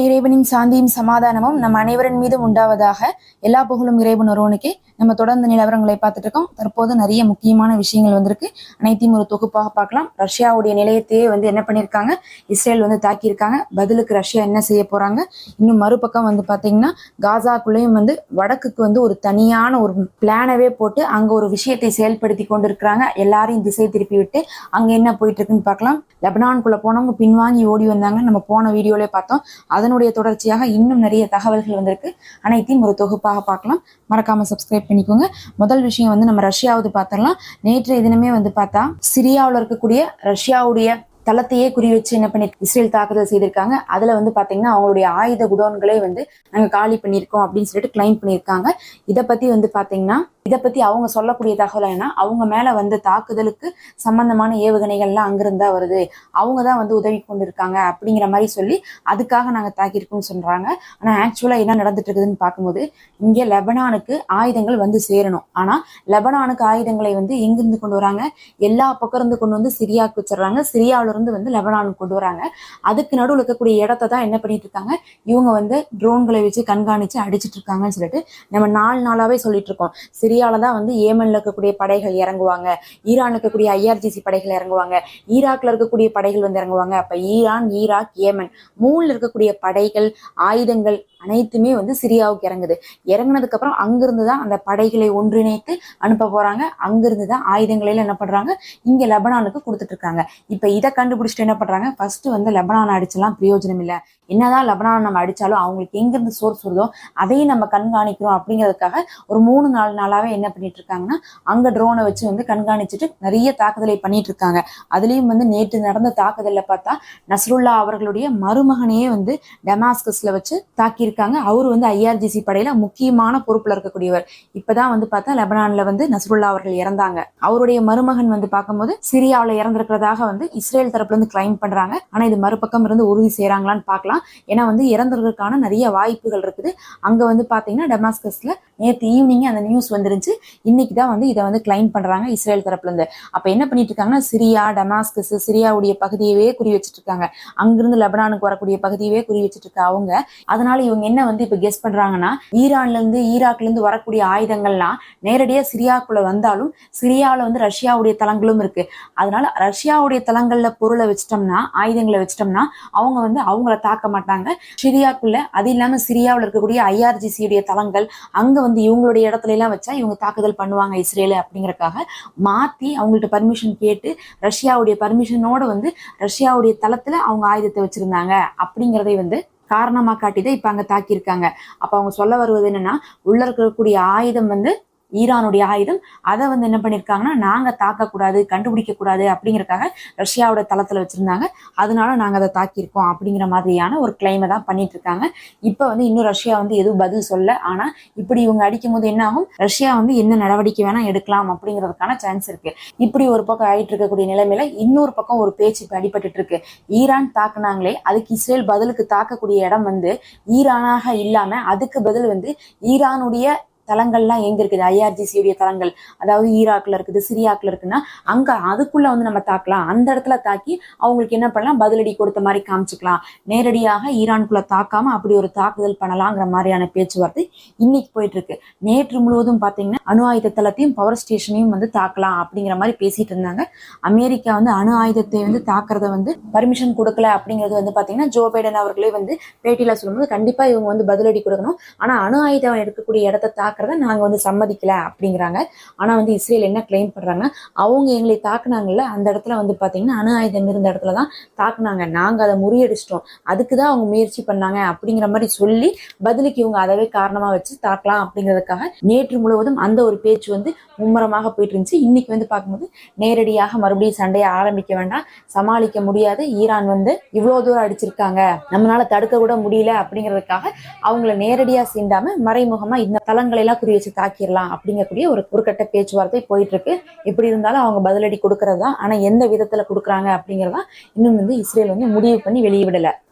இறைவனின் சாந்தியும் சமாதானமும் நம் அனைவரின் மீதும் உண்டாவதாக எல்லா புகழும் இறைவன் ஒருவனுக்கே. நம்ம தொடர்ந்து நிலவரங்களை பார்த்துட்டு இருக்கோம். தற்போது நிறைய முக்கியமான விஷயங்கள் வந்திருக்கு. அனைத்தையும் ஒரு தொகுப்பாக பார்க்கலாம். ரஷ்யாவுடைய நிலையத்தையே வந்து என்ன பண்ணியிருக்காங்க? இஸ்ரேல் வந்து தாக்கியிருக்காங்க. பதிலுக்கு ரஷ்யா என்ன செய்ய போறாங்க? இன்னும் மறுபக்கம் வந்து பாத்தீங்கன்னா காசாக்குள்ளேயும் வந்து வடக்குக்கு வந்து ஒரு தனியான ஒரு பிளானவே போட்டு அங்க ஒரு விஷயத்தை செயல்படுத்தி கொண்டிருக்கிறாங்க. எல்லாரையும் திசை திருப்பி விட்டு அங்க என்ன போயிட்டு இருக்குன்னு பார்க்கலாம். லெபனான்குள்ள போனவங்க பின்வாங்கி ஓடி வந்தாங்க நம்ம போன வீடியோலே பார்த்தோம். அதனுடைய தொடர்ச்சியாக இன்னும் நிறைய தகவல்கள் வந்திருக்கு. அனைத்தையும் ஒரு தொகுப்பாக பார்க்கலாம். மறக்காம சப்ஸ்கிரைப் பண்ணிக்கோங்க. முதல் விஷயம் வந்து நம்ம ரஷ்யாவது பார்த்தரலாம் நேற்றைய தினமே வந்து பார்த்தா சிரியாவில் இருக்கக்கூடிய ரஷ்யாவுடைய தளத்தையே குறி வச்சு என்ன பண்ணி இஸ்ரேல் தாக்குதல் செய்திருக்காங்க. அதுல வந்து பாத்தீங்கன்னா அவங்களுடைய ஆயுத குடோன்களே வந்து நாங்க காலி பண்ணியிருக்கோம் அப்படின்னு சொல்லிட்டு கிளைம் பண்ணியிருக்காங்க. இதை பத்தி வந்து பாத்தீங்கன்னா இதை பத்தி அவங்க சொல்லக்கூடிய தகவல் என்னன்னா அவங்க மேல வந்த தாக்குதலுக்கு சம்பந்தமான ஏவுகணைகள்லாம் அங்கிருந்தா வருது. அவங்க தான் வந்து உதவி கொண்டு இருக்காங்க அப்படிங்கிற மாதிரி சொல்லி அதுக்காக நாங்க தாக்கியிருக்கோம்னு சொல்றாங்க. ஆனா ஆக்சுவலா என்ன நடந்துட்டு இருக்குதுன்னு பார்க்கும்போது இங்க லெபனானுக்கு ஆயுதங்கள் வந்து சேரணும். ஆனா லெபனானுக்கு ஆயுதங்களை வந்து எங்கிருந்து கொண்டு வராங்க? எல்லா பக்கம் இருந்து கொண்டு வந்து சிரியாவுக்கு வச்சிடுறாங்க. சிரியாவில இருந்து வந்து லெபனானுக்கு கொண்டு வராங்க. அதுக்கு நடுவில் இருக்கக்கூடிய இடத்த தான் என்ன பண்ணிட்டு இருக்காங்க இவங்க வந்து ட்ரோன்களை வச்சு கண்காணிச்சு அடிச்சிட்டு இருக்காங்கன்னு சொல்லிட்டு நம்ம நாலு நாளாவே சொல்லிட்டு இருக்கோம் சிரியால தான் வந்து ஏமன்ல இருக்கக்கூடிய படைகள் இறங்குவாங்க. ஈரான்ல இருக்கக்கூடிய ஐஆர்ஜிசி படைகள் இறங்குவாங்க. ஈராக்ல இருக்கக்கூடிய படைகள் வந்து இறங்குவாங்க. அப்ப ஈரான் ஈராக் ஏமன் மூணுல இருக்கக்கூடிய படைகள் ஆயுதங்கள் அனைத்துமே வந்து சிரியாவுக்கு இறங்குது. இறங்குனதுக்கு அப்புறம் அங்கிருந்து தான் அந்த படைகளை ஒன்றிணைத்து அனுப்ப போறாங்க. அங்கிருந்து தான் ஆயுதங்களை என்ன பண்றாங்க? இங்க லெபனானுக்கு கொடுத்துட்டு இருக்காங்க. இப்ப இதை கண்டுபிடிச்சிட்டு என்ன பண்றாங்க? ஃபர்ஸ்ட் வந்து லெபனான் அடிச்செல்லாம் பிரயோஜனம் இல்லை. என்னதான் லெபனான் நம்ம அடிச்சாலும் அவங்களுக்கு எங்கிருந்து சோர்ஸ் வருதோ அதையும் நம்ம கண்காணிக்கிறோம் அப்படிங்கிறதுக்காக ஒரு மூணு நாலு நாளாவே என்ன பண்ணிட்டு இருக்காங்கன்னா அங்க ட்ரோனை வச்சு வந்து கண்காணிச்சுட்டு நிறைய தாக்குதலை பண்ணிட்டு இருக்காங்க அதுலயும் வந்து நேற்று நடந்த தாக்குதல்ல பார்த்தா நஸ்ருல்லா அவர்களுடைய மருமகனையே வந்து டெமாஸ்கஸ்ல வச்சு தாக்கியிருக்காங்க. அவர் வந்து ஐஆர்ஜிசி படையில முக்கியமான பொறுப்புல இருக்கக்கூடியவர். இப்பதான் வந்து பார்த்தா லெபனான்ல வந்து நஸ்ருல்லா அவர்கள் இறந்தாங்க. அவருடைய மருமகன் வந்து பார்க்கும்போது சிரியாவில் இறந்திருக்கிறதாக வந்து இஸ்ரேல் தரப்புல இருந்து கிளைம் பண்றாங்க. ஆனா இது மறுபக்கம் இருந்து உறுதி செய்யறாங்களான்னு பார்க்கலாம். ஏன்னா வந்து இறந்ததற்கான நிறைய வாய்ப்புகள் இருக்குது. அங்க வந்து பாத்தீங்கன்னா டெமாஸ்கஸ்ல நேற்று ஈவினிங் அந்த நியூஸ் வந்து வந்துருந்துச்சு இன்னைக்கு தான் வந்து இதை வந்து கிளைம் பண்றாங்க இஸ்ரேல் தரப்புல இருந்து. என்ன பண்ணிட்டு இருக்காங்கன்னா சிரியா டெமாஸ்கஸ் சிரியாவுடைய பகுதியவே குறி வச்சுட்டு இருக்காங்க. அங்கிருந்து லெபனானுக்கு வரக்கூடிய பகுதியவே குறி வச்சுட்டு இருக்க அவங்க. அதனால இவங்க என்ன வந்து இப்போ கெஸ் பண்றாங்கன்னா ஈரான்ல இருந்து ஈராக்ல இருந்து வரக்கூடிய ஆயுதங்கள்லாம் நேரடியாக சிரியாக்குள்ள வந்தாலும் சிரியாவில் வந்து ரஷ்யாவுடைய தளங்களும் இருக்கு. அதனால ரஷ்யாவுடைய தளங்களில் பொருளை வச்சிட்டோம்னா ஆயுதங்களை வச்சிட்டோம்னா அவங்க வந்து அவங்கள தாக்க மாட்டாங்க. சிரியாக்குள்ள அது இல்லாம சிரியாவில் இருக்கக்கூடிய ஐஆர்ஜிசியுடைய தளங்கள் அங்க வந்து இவங்களுடைய இடத்துல எல்லாம் வச்சா இவங்க தாக்குதல் பண்ணுவாங்க இஸ்ரேல் அப்படிங்கறக்காக மாத்தி அவங்கள்ட்ட பர்மிஷன் கேட்டு ரஷ்யாவுடைய பர்மிஷனோட வந்து ரஷ்யாவுடைய தளத்துல அவங்க ஆயுதத்தை வச்சிருந்தாங்க அப்படிங்கிறதை வந்து காரணமா காட்டிதான் இப்ப அங்க தாக்கியிருக்காங்க. அப்ப அவங்க சொல்ல வருவது என்னன்னா உள்ள இருக்கக்கூடிய ஆயுதம் வந்து ஈரானுடைய ஆயுதம். அதை வந்து என்ன பண்ணியிருக்காங்கன்னா நாங்கள் தாக்கக்கூடாது கண்டுபிடிக்க கூடாது ரஷ்யாவோட தளத்தில் வச்சுருந்தாங்க. அதனால நாங்கள் அதை தாக்கியிருக்கோம் அப்படிங்கிற மாதிரியான ஒரு கிளைமை தான் பண்ணிட்டு இருக்காங்க இப்போ வந்து இன்னும் ரஷ்யா வந்து எதுவும் பதில் சொல்ல ஆனால் இப்படி இவங்க அடிக்கும் போது என்ன ஆகும்? ரஷ்யா வந்து என்ன நடவடிக்கை வேணால் எடுக்கலாம் அப்படிங்கிறதுக்கான சான்ஸ் இருக்கு. இப்படி ஒரு பக்கம் ஆயிட்டு இருக்கக்கூடிய நிலைமையில இன்னொரு பக்கம் ஒரு பேச்சு இப்போ அடிபட்டு இருக்கு. ஈரான் தாக்குனாங்களே அதுக்கு இஸ்ரேல் பதிலுக்கு தாக்கக்கூடிய இடம் வந்து ஈரானாக இல்லாமல் அதுக்கு பதில் வந்து ஈரானுடைய தளங்கள்லாம் எங்க இருக்குது? ஐஆர்ஜிசியுடைய தளங்கள் அதாவது ஈராக்ல இருக்குது சிரியாக்ல இருக்குன்னா அங்க அதுக்குள்ள வந்து நம்ம தாக்கலாம். அந்த இடத்துல தாக்கி அவங்களுக்கு என்ன பண்ணலாம்? பதிலடி கொடுத்த மாதிரி காமிச்சுக்கலாம். நேரடியாக ஈரானுக்குள்ள தாக்காம அப்படி ஒரு தாக்குதல் பண்ணலாங்கிற மாதிரியான பேச்சுவார்த்தை இன்னைக்கு போயிட்டு இருக்கு நேற்று முழுவதும் பாத்தீங்கன்னா அணு ஆயுத தளத்தையும் பவர் ஸ்டேஷனையும் வந்து தாக்கலாம் அப்படிங்கிற மாதிரி பேசிட்டு இருந்தாங்க. அமெரிக்கா வந்து அணு ஆயுதத்தை வந்து தாக்குறத வந்து பர்மிஷன் கொடுக்கல அப்படிங்கிறது வந்து பாத்தீங்கன்னா ஜோ பைடன் அவர்களே வந்து பேட்டியில சொல்லும்போது கண்டிப்பா இவங்க வந்து பதிலடி கொடுக்கணும். ஆனா அணு ஆயுதம் எடுக்கக்கூடிய இடத்த தாக்குறத நாங்கள் வந்து சம்மதிக்கல அப்படிங்கிறாங்க. ஆனா வந்து இஸ்ரேல் என்ன கிளைம் பண்றாங்க அவங்க எங்களை தாக்குனாங்கல்ல அந்த இடத்துல வந்து பாத்தீங்கன்னா அணு ஆயுதம் இருந்த இடத்துல தான் தாக்குனாங்க. நாங்க அதை முறியடிச்சிட்டோம். அதுக்கு தான் அவங்க முயற்சி பண்ணாங்க அப்படிங்கிற மாதிரி சொல்லி பதிலுக்கு இவங்க அதவே காரணமா வச்சு தாக்கலாம் அப்படிங்கிறதுக்காக நேற்று முழுவதும் அந்த ஒரு பேச்சு வந்து மும்முரமாக போயிட்டு இருந்துச்சு. இன்னைக்கு வந்து பார்க்கும்போது நேரடியாக மறுபடியும் சண்டையை ஆரம்பிக்க வேண்டாம். சமாளிக்க முடியாது. ஈரான் வந்து இவ்வளவு தூரம் அடிச்சிருக்காங்க. நம்மளால தடுக்க கூட முடியல அப்படிங்கிறதுக்காக அவங்கள நேரடியா சீண்டாம மறைமுகமா இந்த தளங்களை எல்லாம் குறி வச்சு தாக்கிடலாம் அப்படிங்கக்கூடிய ஒரு குறுக்கட்ட பேச்சுவார்த்தை போயிட்டு இருக்கு எப்படி இருந்தாலும் அவங்க பதிலடி கொடுக்கறது தான் ஆனா எந்த விதத்துல கொடுக்குறாங்க அப்படிங்கறதா இன்னும் வந்து இஸ்ரேல் வந்து முடிவு பண்ணி வெளியே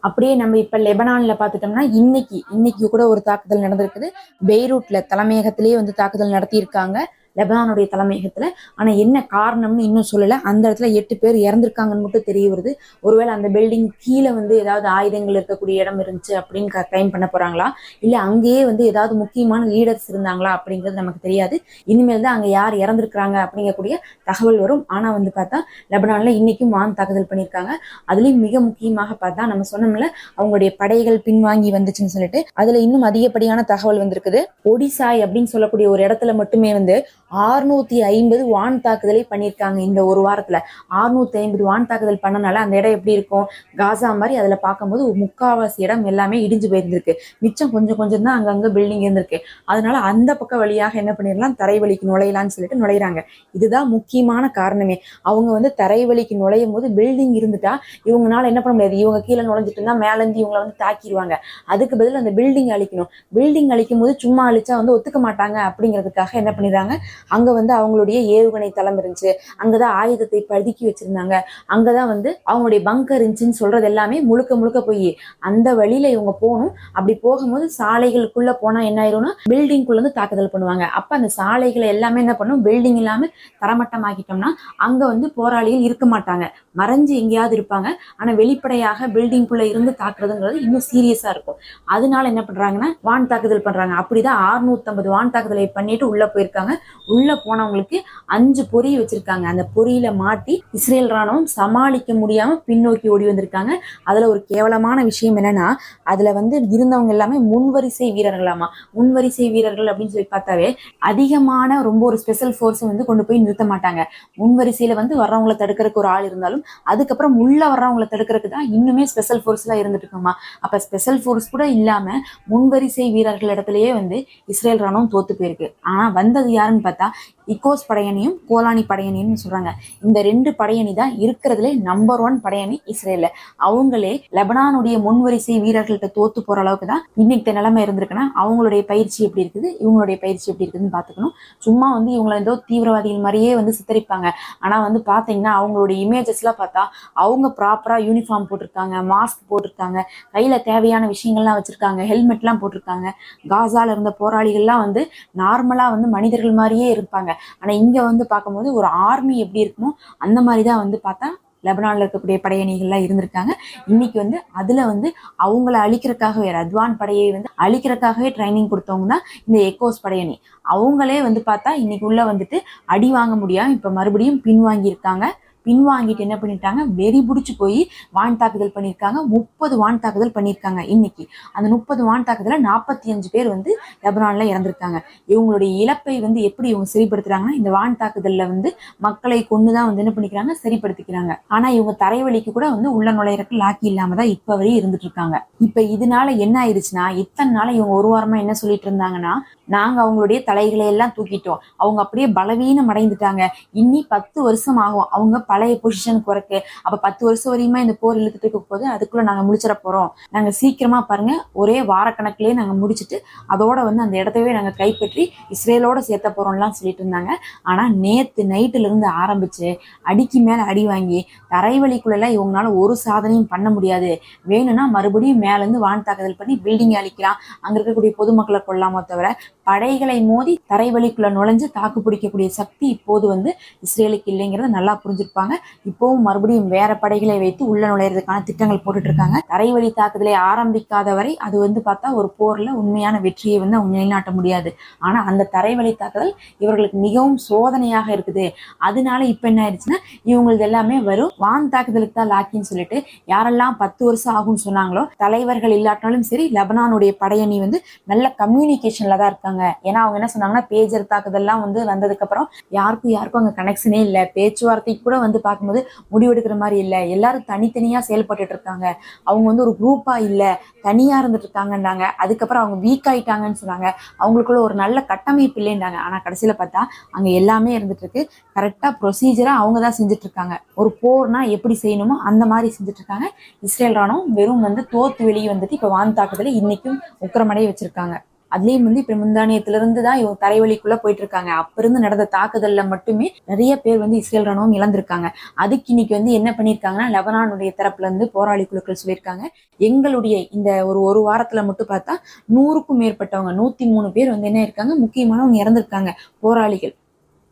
அப்படியே நம்ம இப்ப லெபனான்ல பாத்துட்டோம்னா இன்னைக்கு இன்னைக்கு கூட ஒரு தாக்குதல் நடந்திருக்குது. பெய்ரூட்ல தலைமையகத்திலேயே வந்து தாக்குதல் நடத்தியிருக்காங்க. லெபனானுடைய தலைமையகத்துல. ஆனா என்ன காரணம்னு இன்னும் சொல்லல. அந்த இடத்துல எட்டு பேர் இறந்துருக்காங்கன்னு மட்டும் தெரிய வருது. ஒருவேளை அந்த பில்டிங் கீழே வந்து ஏதாவது ஆயுதங்கள் இருக்கக்கூடிய இடம் இருந்துச்சு அப்படின்னு கிளைம் பண்ண போறாங்களா? இல்ல அங்கேயே வந்து ஏதாவது முக்கியமான லீடர்ஸ் இருந்தாங்களா அப்படிங்கிறது நமக்கு தெரியாது. இனிமேல் தான் அங்க யார் இறந்திருக்கிறாங்க அப்படிங்கக்கூடிய தகவல் வரும். ஆனா வந்து பார்த்தா லெபனான்ல இன்னைக்கும் வான் தாக்குதல் பண்ணியிருக்காங்க. அதுலயும் மிக முக்கியமாக பார்த்தா நம்ம சொன்னோம்ல அவங்களுடைய படைகள் பின்வாங்கி வந்துச்சுன்னு சொல்லிட்டு. அதுல இன்னும் அதிகப்படியான தகவல் வந்திருக்குது. ஒடிசாய் அப்படின்னு சொல்லக்கூடிய ஒரு இடத்துல மட்டுமே வந்து ஆறுநூத்தி ஐம்பது வான் தாக்குதலை பண்ணியிருக்காங்க இந்த ஒரு வாரத்துல. ஆறுநூத்தி ஐம்பது வான் தாக்குதல் பண்ணனால அந்த இடம் எப்படி இருக்கும்? காசா மாதிரி அதுல பார்க்கும்போது முக்காவாசி இடம் எல்லாமே இடிஞ்சு போயிருந்திருக்கு. மிச்சம் கொஞ்சம் கொஞ்சம் தான் அங்கங்க பில்டிங் இருந்திருக்கு. அதனால அந்த பக்கம் வழியாக என்ன பண்ணிடலாம்? தரைவழிக்கு நுழையலாம்னு சொல்லிட்டு நுழையிறாங்க. இதுதான் முக்கியமான காரணமே. அவங்க வந்து தரைவழிக்கு நுழையும் போது பில்டிங் இருந்துட்டா இவங்கனால என்ன பண்ண முடியாது? இவங்க கீழே நுழைஞ்சிட்டு இருந்தா மேலேருந்து இவங்களை வந்து தாக்கிடுவாங்க. அதுக்கு பதில் அந்த பில்டிங் அழிக்கணும். பில்டிங் அழிக்கும் போது சும்மா அழிச்சா வந்து ஒத்துக்க மாட்டாங்க அப்படிங்கிறதுக்காக என்ன பண்ணிடுறாங்க? அங்க வந்து அவங்களுடைய ஏவுகணை தளம் இருந்துச்சு. அங்கதான் ஆயுதத்தை பதுக்கி வச்சிருந்தாங்க. அங்கதான் வந்து அவங்களுடைய பங்கர் இருந்துச்சுன்னு சொல்றது எல்லாமே முழுக்க முழுக்க போய் அந்த வழியில இவங்க போகணும். அப்படி போகும்போது சாலைகளுக்குள்ள போனா என்ன ஆயிரும்னா பில்டிங்குள்ள இருந்து தாக்குதல் பண்ணுவாங்க. அப்ப அந்த சாலைகளை எல்லாமே என்ன பண்ணும்? பில்டிங் இல்லாம தரமட்டமாக்கிட்டோம்னா அங்க வந்து போராளிகள் இருக்க மாட்டாங்க. மறைஞ்சு எங்கேயாவது இருப்பாங்க. ஆனா வெளிப்படையாக பில்டிங்குள்ள இருந்து தாக்குறதுங்கிறது இன்னும் சீரியஸா இருக்கும். அதனால என்ன பண்றாங்கன்னா வான் தாக்குதல் பண்றாங்க. அப்படிதான் 650 வான் தாக்குதலை பண்ணிட்டு உள்ள போயிருக்காங்க. உள்ள போனவங்களுக்கு அஞ்சு பொறி வச்சிருக்காங்க. அந்த பொறியில மாட்டி இஸ்ரேல் ராணுவம் சமாளிக்க முடியாம பின்னோக்கி ஓடி வந்திருக்காங்க. அதுல ஒரு கேவலமான விஷயம் என்னன்னா அதுல வந்து இருந்தவங்க எல்லாமே முன்வரிசை வீரர்களாமா? முன்வரிசை வீரர்கள் அப்படின்னு சொல்லி பார்த்தாவே அதிகமான ரொம்ப ஒரு ஸ்பெஷல் ஃபோர்ஸை வந்து கொண்டு போய் நிறுத்த மாட்டாங்க. முன்வரிசையில வந்து வர்றவங்களை தடுக்கிறதுக்கு ஒரு ஆள் இருந்தாலும் அதுக்கப்புறம் உள்ள வர்றவங்களை தடுக்கிறதுக்கு தான் இன்னுமே ஸ்பெஷல் ஃபோர்ஸ்லாம் இருந்துட்டு இருக்குமா அப்ப ஸ்பெஷல் ஃபோர்ஸ் கூட இல்லாம முன்வரிசை வீரர்கள் இடத்துலயே வந்து இஸ்ரேல் ராணுவம் தோத்து போயிருக்கு. ஆனா வந்தது யாருன்னு பார்த்தா இக்கோஸ் படையணியும் கோலானி படையணியும் சொல்றாங்க. இந்த ரெண்டு படையணி தான் இருக்கிறதுல நம்பர் ஒன் படையணி இஸ்ரேல அவங்களே லெபனானுடைய முன்வரிசை வீரர்கள்ட்ட தோத்து போற அளவுக்கு தான் இன்னைக்கு நிலைமை இருந்திருக்குன்னா அவங்களுடைய பயிற்சி எப்படி இருக்குது இவங்களுடைய பயிற்சி எப்படி இருக்குதுன்னு பாத்துக்கணும் சும்மா வந்து இவங்களை ஏதோ தீவிரவாதிகள் மாதிரியே வந்து சித்தரிப்பாங்க. ஆனா வந்து பாத்தீங்கன்னா அவங்களுடைய இமேஜஸ் எல்லாம் பார்த்தா அவங்க ப்ராப்பரா யூனிஃபார்ம் போட்டிருக்காங்க மாஸ்க் போட்டிருக்காங்க கையில தேவையான விஷயங்கள்லாம் வச்சிருக்காங்க ஹெல்மெட்லாம் போட்டிருக்காங்க. காசால இருந்த போராளிகள்லாம் வந்து நார்மலா வந்து மனிதர்கள் மாதிரியே இருப்பாங்க. ஆனா இங்க வந்து பார்க்கும்போது ஒரு ஆர்மி எப்படி இருக்குமோ அந்த மாதிரி தான் வந்து பார்த்தா லெபனான்ல இருக்கக்கூடிய படையணிகள்லாம் இருந்திருக்காங்க. இன்னைக்கு வந்து அதுல வந்து அவங்கள அழிக்கிறதுக்காகவே ரத்வான் படையை வந்து அழிக்கிறதுக்காகவே ட்ரைனிங் கொடுத்தவங்க தான் இந்த எக்கோஸ் படையணி. அவங்களே வந்து பார்த்தா இன்னைக்கு உள்ள வந்துட்டு அடி வாங்க முடியாம இப்ப மறுபடியும் பின்வாங்கி இருக்காங்க பின்வாங்கிட்டு என்ன பண்ணிட்டாங்க வெறி பிடிச்சி போய் வான் தாக்குதல் பண்ணியிருக்காங்க முப்பது வான் தாக்குதல் பண்ணியிருக்காங்க இன்னைக்கு. அந்த முப்பது வான் தாக்குதல நாற்பத்தி அஞ்சு பேர் வந்து லெபனான்ல இறந்திருக்காங்க. இவங்களுடைய இழப்பை வந்து எப்படி இவங்க சரிப்படுத்துறாங்கன்னா இந்த வான் தாக்குதல்ல வந்து மக்களை கொண்டுதான் வந்து என்ன பண்ணிக்கிறாங்க? சரிப்படுத்திக்கிறாங்க. ஆனா இவங்க தரைவழிக்கு கூட வந்து உள்ள நுழையிறக்கு லாக்கி இல்லாம தான் இப்ப வரையும் இருந்துட்டு இருக்காங்க இப்ப இதனால என்ன ஆயிடுச்சுன்னா இத்தனை நாள் இவங்க ஒரு வாரமா என்ன சொல்லிட்டு இருந்தாங்கன்னா நாங்க அவங்களுடைய தலைகளை எல்லாம் தூக்கிட்டோம். அவங்க அப்படியே பலவீனம் அடைந்துட்டாங்க இன்னி பத்து வருஷம் ஆகும். அவங்க பழைய பொசிஷனுக்கு வரக்கு. அப்ப பத்து வருஷம் வரையுமா இந்த போர் இழுத்துட்டு இருக்க போது அதுக்குள்ள நாங்க முடிச்சிட போறோம். நாங்க சீக்கிரமா பாருங்க ஒரே வாரக்கணக்கிலேயே நாங்க முடிச்சிட்டு அதோட வந்து அந்த இடத்தவே நாங்க கைப்பற்றி இஸ்ரேலோட சேர்த்த போறோம்லாம் சொல்லிட்டு இருந்தாங்க. ஆனா நேத்து நைட்டுல இருந்து ஆரம்பிச்சு அடிக்கு மேல அடி வாங்கி தரைவழிக்குள்ள இவங்களால ஒரு சாதனையும் பண்ண முடியாது. வேணும்னா மறுபடியும் மேல இருந்து வான் தாக்குதல் பண்ணி பில்டிங் அழிக்கலாம். அங்க இருக்கக்கூடிய பொதுமக்களை கொள்ளாம தவிர படைகளை மோதி தரைவழிக்குள்ள நுழைஞ்சு தாக்கு பிடிக்கக்கூடிய சக்தி இப்போது வந்து இஸ்ரேலுக்கு இல்லைங்கிறத நல்லா புரிஞ்சிருப்பாங்க. இப்போவும் மறுபடியும் வேற படைகளை வைத்து உள்ள நுழையிறதுக்கான திட்டங்கள் போட்டுட்டு இருக்காங்க தரைவழி தாக்குதலை ஆரம்பிக்காத வரை அது வந்து பார்த்தா ஒரு போர்ல உண்மையான வெற்றியை வந்து அவங்க நிலைநாட்ட முடியாது. ஆனா அந்த தரைவழி தாக்குதல் இவர்களுக்கு மிகவும் சோதனையாக இருக்குது. அதனால இப்ப என்ன ஆயிடுச்சுன்னா இவங்களது எல்லாமே வரும் வான் தாக்குதலுக்கு தான் லாக்கின்னு சொல்லிட்டு யாரெல்லாம் பத்து வருஷம் ஆகும்னு சொன்னாங்களோ தலைவர்கள் இல்லாட்டினாலும் சரி லெபனானுடைய படையணி வந்து நல்ல கம்யூனிகேஷன்ல தான் இருக்காங்க. ஏன்னா அவங்க என்ன சொன்னாங்கன்னா பேஜர் தாக்குதெல்லாம் வந்து வந்ததுக்கு அப்புறம் யாருக்கும் யாருக்கும் அங்க கனெக்ஷனே இல்லை. பேச்சுவார்த்தைக்கு கூட வந்து பார்க்கும்போது முடிவெடுக்கிற மாதிரி இல்லை. எல்லாரும் தனித்தனியா செயல்பட்டு இருக்காங்க. அவங்க வந்து ஒரு குரூப்பா இல்ல. தனியா இருந்துட்டு இருக்காங்கன்னாங்க. அதுக்கப்புறம் அவங்க வீக் ஆயிட்டாங்கன்னு சொன்னாங்க. அவங்களுக்குள்ள ஒரு நல்ல கட்டமைப்பு இல்லைன்றாங்க ஆனா கடைசியில பார்த்தா அங்க எல்லாமே இருந்துட்டு இருக்கு. கரெக்டா ப்ரொசீஜரா அவங்க தான் செஞ்சுட்டு இருக்காங்க. ஒரு போர்னா எப்படி செய்யணுமோ அந்த மாதிரி செஞ்சுட்டு இருக்காங்க. இஸ்ரேல் ராணுவம் வெறும் வந்து தோத்து வெளியே வந்துட்டு இப்ப வான் தாக்குதலை இன்னைக்கும் உக்கிரமடைய வச்சிருக்காங்க. அதுலயும் வந்து இப்ப முந்தானியத்துல இருந்து தான் இவங்க தரைவழிக்குள்ள போயிட்டு இருக்காங்க அப்ப இருந்து நடந்த தாக்குதல்ல மட்டுமே நிறைய பேர் வந்து இஸ்ரேல் ராணுவம் இழந்திருக்காங்க. அதுக்கு இன்னைக்கு வந்து என்ன பண்ணிருக்காங்கன்னா லெபனானுடைய தரப்புல இருந்து போராளி குழுக்கள் சொல்லியிருக்காங்க. எங்களுடைய இந்த ஒரு ஒரு வாரத்துல மட்டும் பார்த்தா நூறுக்கும் மேற்பட்டவங்க நூத்தி மூணு பேர் வந்து என்ன இருக்காங்க முக்கியமானவங்க இறந்திருக்காங்க போராளிகள்.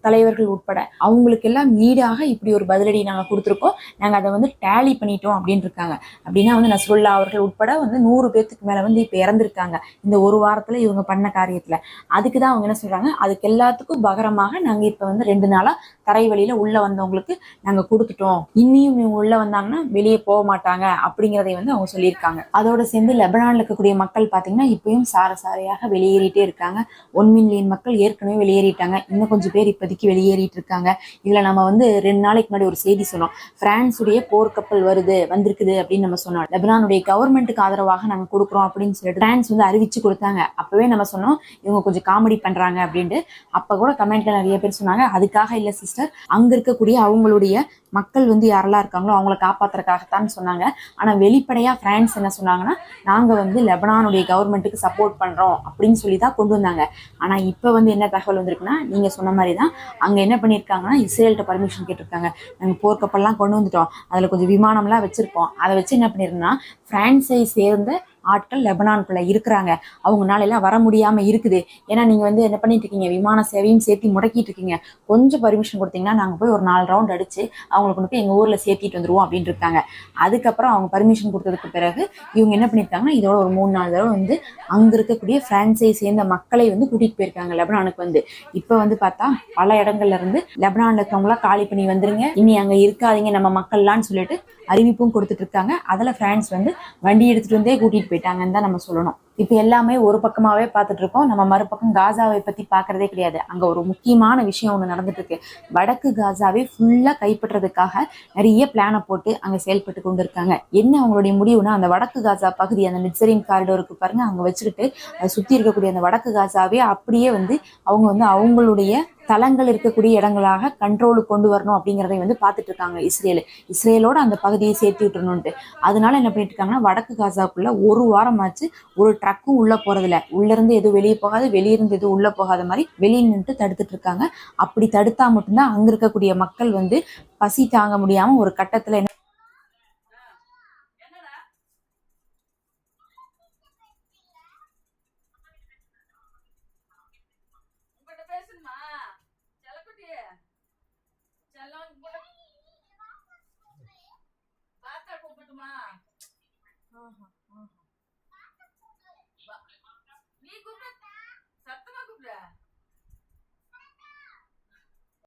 தலைவர்கள் உட்பட அவங்களுக்கு எல்லாம் ஈடாக இப்படி ஒரு பதிலடி நாங்க கொடுத்துருக்கோம். நாங்க அதை வந்து டேலி பண்ணிட்டோம் அப்படின்னு இருக்காங்க அப்படின்னா வந்து நஸ்ருல்லா அவர்கள் உட்பட வந்து நூறு பேர்த்துக்கு மேல வந்து இப்போ இறந்துருக்காங்க. இந்த ஒரு வாரத்துல இவங்க பண்ண காரியத்துல. அதுக்கு தான் அவங்க என்ன சொல்றாங்க? அதுக்கு எல்லாத்துக்கும் பகரமாக நாங்க இப்ப வந்து ரெண்டு நாளா தரை வழியில உள்ள வந்தவங்களுக்கு நாங்க கொடுத்துட்டோம். இன்னியும் இவங்க உள்ள வந்தாங்கன்னா வெளியே போக மாட்டாங்க அப்படிங்கிறதை வந்து அவங்க சொல்லியிருக்காங்க. அதோட சேர்ந்து லெபனான்ல இருக்கக்கூடிய மக்கள் பாத்தீங்கன்னா இப்பயும் சார சாரையாக வெளியேறிட்டே இருக்காங்க. ஒன் மில்லியன் மக்கள் ஏற்கனவே வெளியேறிட்டாங்க. இன்னும் கொஞ்சம் பேர் இப்போதைக்கு வெளியேறிட்டு இருக்காங்க. இதுல நம்ம வந்து ரெண்டு நாளைக்கு முன்னாடி ஒரு செய்தி சொன்னோம். பிரான்ஸுடைய போர்க்கப்பல் வருது வந்திருக்குது அப்படின்னு நம்ம சொன்னோம். லெபனானுடைய கவர்மெண்ட்டுக்கு ஆதரவாக நாங்க கொடுக்குறோம் அப்படின்னு சொல்லிட்டு பிரான்ஸ் வந்து அறிவிச்சு கொடுத்தாங்க. அப்பவே நம்ம சொன்னோம் இவங்க கொஞ்சம் காமெடி பண்றாங்க அப்படின்ட்டு. அப்ப கூட கமெண்ட்ல நிறைய பேர் சொன்னாங்க. அதுக்காக இல்ல சிஸ்டர் அங்க இருக்கக்கூடிய அவங்களுடைய மக்கள் வந்து யாரெல்லாம் இருக்காங்களோ அவங்கள காப்பாத்துறதுக்காகத்தான் சொன்னாங்க. ஆனா வெளிப்படையா பிரான்ஸ் என்ன சொன்னாங்கன்னா நாங்க வந்து லெபனானுடைய கவர்மெண்ட்டுக்கு சப்போர்ட் பண்றோம் அப்படின்னு சொல்லி தான் கொண்டு வந்தாங்க. ஆனா இப்ப வந்து என்ன தகவல் வந்திருக்குன்னா நீங்க சொன்ன மாதிரி தான் அங்க என்ன பண்ணிருக்காங்கன்னா இஸ்ரேல்கிட்ட பர்மிஷன் கேட்டிருக்காங்க. நாங்க போர்க்கப்பல்லாம் கொண்டு வந்துட்டோம். அதுல கொஞ்சம் விமானம்லாம் வச்சிருப்போம். அதை வச்சு என்ன பண்ணிருந்தோம்னா பிரான்ஸை சேர்ந்த ஆட்கள் லெபனான்குள்ள இருக்கிறாங்க. அவங்களால எல்லாம் வர முடியாம இருக்குது. ஏன்னா நீங்க வந்து என்ன பண்ணிட்டு இருக்கீங்க? விமான சேவையும் சேர்த்து முடக்கிட்டு இருக்கீங்க. கொஞ்சம் பர்மிஷன் கொடுத்தீங்கன்னா நாங்க போய் ஒரு நாலு ரவுண்ட் அடிச்சு அவங்களுக்கு கொண்டு போய் எங்க ஊர்ல சேர்த்திட்டு வந்துருவோம் அப்படின்னு இருக்காங்க. அதுக்கப்புறம் அவங்க பர்மிஷன் கொடுத்ததுக்கு பிறகு இவங்க என்ன பண்ணியிருக்காங்கன்னா இதோட ஒரு மூணு நாலு தடவை வந்து அங்க இருக்கக்கூடிய பிரான்ஸை சேர்ந்த மக்களை வந்து கூட்டிட்டு போயிருக்காங்க லெபனானுக்கு வந்து. இப்ப வந்து பார்த்தா பல இடங்கள்ல இருந்து லெபனான்ல இருக்கவங்களா காலி பண்ணி வந்துருங்க. இனி அங்க இருக்காதீங்க நம்ம மக்கள்லாம்னு சொல்லிட்டு அறிவிப்பும் கொடுத்துட்டு இருக்காங்க. அதில் ஃப்ரான்ஸ் வந்து வண்டி எடுத்துட்டு வந்தே போயிட்டாங்கன்னு தான் நம்ம சொல்லணும். இப்ப எல்லாமே ஒரு பக்கமாவே பார்த்துட்டு இருக்கோம் நம்ம மறுபக்கம் காசாவை பத்தி பாக்குறதே கிடையாது. அங்க ஒரு முக்கியமான விஷயம் ஒண்ணு நடந்துட்டு இருக்கு வடக்கு காசாவை ஃபுல்லா கைப்பற்றதுக்காக நிறைய பிளானை போட்டு அங்க செயல்பட்டு கொண்டு இருக்காங்க என்ன அவங்களுடைய முடிவுனா அந்த வடக்கு காசா பகுதி அந்த மிட்சரிங் காரிடோருக்கு பாருங்க அங்க வச்சுக்கிட்டு அதை சுத்தி இருக்கக்கூடிய அந்த வடக்கு காசாவே அப்படியே வந்து அவங்க வந்து அவங்களுடைய தளங்கள் இருக்கக்கூடிய இடங்களாக கண்ட்ரோலுக்கு கொண்டு வரணும் அப்படிங்கிறதை வந்து பார்த்துட்டு இருக்காங்க இஸ்ரேல். இஸ்ரேலோட அந்த பகுதியை சேர்த்து விட்டுணுன்ட்டு அதனால என்ன பண்ணிட்டு இருக்காங்கன்னா வடக்கு காசாக்குள்ள ஒரு வாரம் ஆச்சு ஒரு ட்ரக்கும் உள்ள போறதில்ல. உள்ள இருந்து எதுவும் வெளியே போகாது வெளியிருந்து எதுவும் உள்ள போகாத மாதிரி வெளியே நின்று தடுத்துட்டு இருக்காங்க அப்படி தடுத்தா மட்டும்தான் அங்க இருக்கக்கூடிய மக்கள் வந்து பசி தாங்க முடியாம ஒரு கட்டத்துல என்ன